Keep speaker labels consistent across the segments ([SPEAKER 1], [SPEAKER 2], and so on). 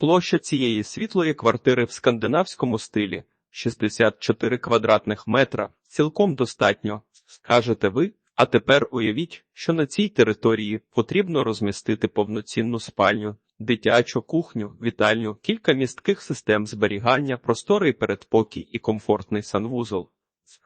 [SPEAKER 1] Площа цієї світлої квартири в скандинавському стилі 64 квадратних метра. Цілком достатньо, скажете ви. А тепер уявіть, що на цій території потрібно розмістити повноцінну спальню, дитячу кухню, вітальню, кілька містких систем зберігання, просторий передпокій і комфортний санвузол.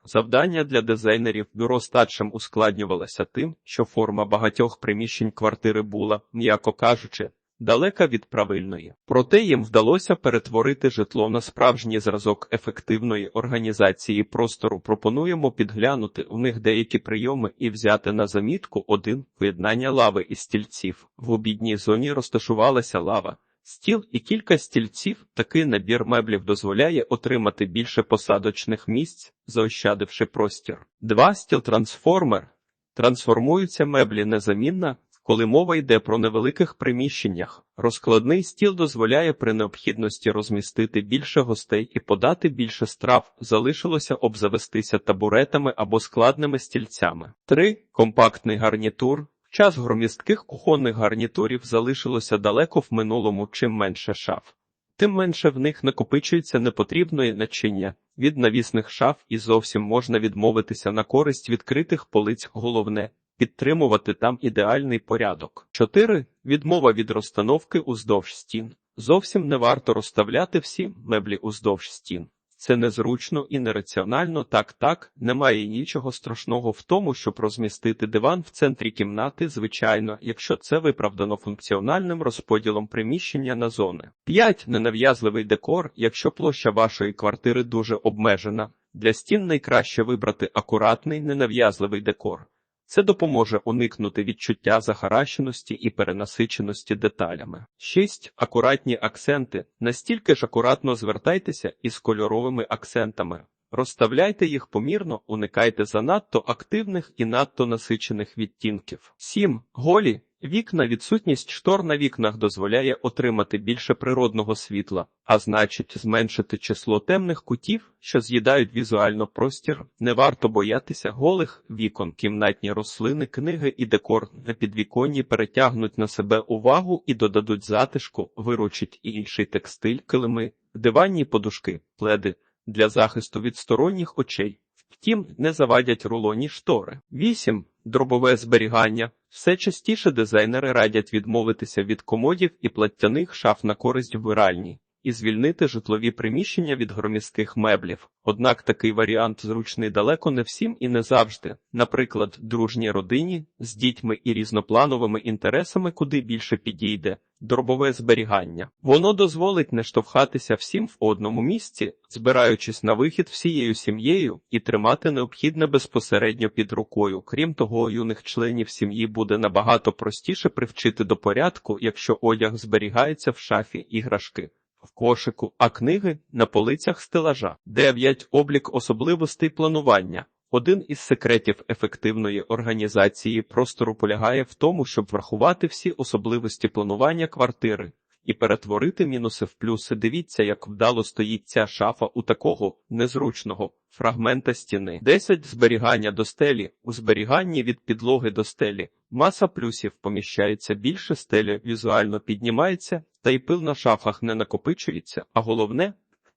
[SPEAKER 1] Завдання для дизайнерів бюро статшим ускладнювалося тим, що форма багатьох приміщень квартири була, м'яко кажучи, далека від правильної. Проте їм вдалося перетворити житло на справжній зразок ефективної організації простору. Пропонуємо підглянути у них деякі прийоми і взяти на замітку один поєднання лави і стільців. В обідній зоні розташувалася лава. Стіл і кілька стільців такий набір меблів дозволяє отримати більше посадочних місць, заощадивши простір. Два стіл-трансформер трансформуються меблі незамінно, коли мова йде про невеликих приміщеннях. Розкладний стіл дозволяє при необхідності розмістити більше гостей і подати більше страв. Залишилося обзавестися табуретами або складними стільцями. 3. компактний гарнітур. Час громістких кухонних гарнітурів залишилося далеко в минулому, чим менше шаф. Тим менше в них накопичується непотрібної начиння. Від навісних шаф і зовсім можна відмовитися на користь відкритих полиць. Головне підтримувати там ідеальний порядок. 4. Відмова від розстановки уздовж стін. Зовсім не варто розставляти всі меблі уздовж стін. Це незручно і нераціонально. Так, так, немає нічого страшного в тому, щоб розмістити диван в центрі кімнати, звичайно, якщо це виправдано функціональним розподілом приміщення на зони. 5. Ненав'язливий декор, якщо площа вашої квартири дуже обмежена. Для стін найкраще вибрати акуратний ненав'язливий декор. Це допоможе уникнути відчуття захаращеності і перенасиченості деталями. 6. Акуратні акценти. Настільки ж акуратно звертайтеся із кольоровими акцентами. Розставляйте їх помірно, уникайте занадто активних і надто насичених відтінків. 7. Голі. Вікна відсутність штор на вікнах дозволяє отримати більше природного світла, а значить, зменшити число темних кутів, що з'їдають візуально простір. Не варто боятися голих вікон, кімнатні рослини, книги і декор на підвіконні перетягнуть на себе увагу і додадуть затишку, виручить інший текстиль, килими, диванні подушки, пледи для захисту від сторонніх очей. Втім, не завадять рулоні штори. 8. Дробове зберігання. Все частіше дизайнери радять відмовитися від комодів і платтяних шаф на користь вбиральні і звільнити житлові приміщення від громістких меблів. Однак такий варіант зручний далеко не всім і не завжди. Наприклад, дружній родині з дітьми і різноплановими інтересами куди більше підійде. Дробове зберігання. Воно дозволить не штовхатися всім в одному місці, збираючись на вихід всією сім'єю і тримати необхідне безпосередньо під рукою. Крім того, юних членів сім'ї буде набагато простіше привчити до порядку, якщо одяг зберігається в шафі іграшки. В кошику, а книги на полицях стелажа. 9. Облік особливостей планування. Один із секретів ефективної організації простору полягає в тому, щоб врахувати всі особливості планування квартири і перетворити мінуси в плюси. Дивіться, як вдало стоїть ця шафа у такого незручного фрагмента стіни. 10. Зберігання до стелі. У зберіганні від підлоги до стелі. Маса плюсів поміщається більше стеля візуально піднімається, та й пил на шафах не накопичується, а головне.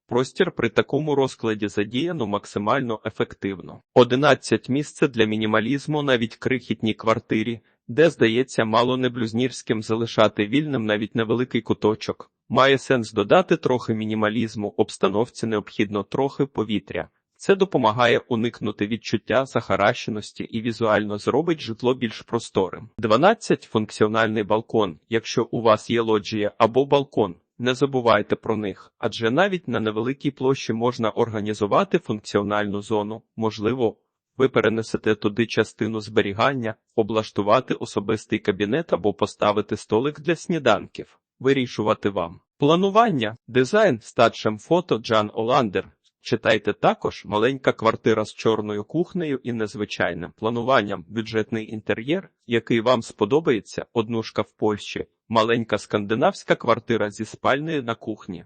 [SPEAKER 1] Простір при такому розкладі задіяно максимально ефективно. 11 місце для мінімалізму навіть крихітній квартирі, де, здається, мало не блюзнірським залишати вільним навіть невеликий куточок. Має сенс додати трохи мінімалізму, обстановці необхідно трохи повітря. Це допомагає уникнути відчуття захаращеності і візуально зробить житло більш просторим. 12. функціональний балкон. Якщо у вас є лоджія або балкон, не забувайте про них, адже навіть на невеликій площі можна організувати функціональну зону, можливо. Ви перенесете туди частину зберігання, облаштувати особистий кабінет або поставити столик для сніданків. Вирішувати вам. Планування, дизайн, статшем фото Джан Оландер. Читайте також маленька квартира з чорною кухнею і незвичайним плануванням, бюджетний інтер'єр, який вам сподобається, однушка в Польщі, маленька скандинавська квартира зі спальнею на кухні.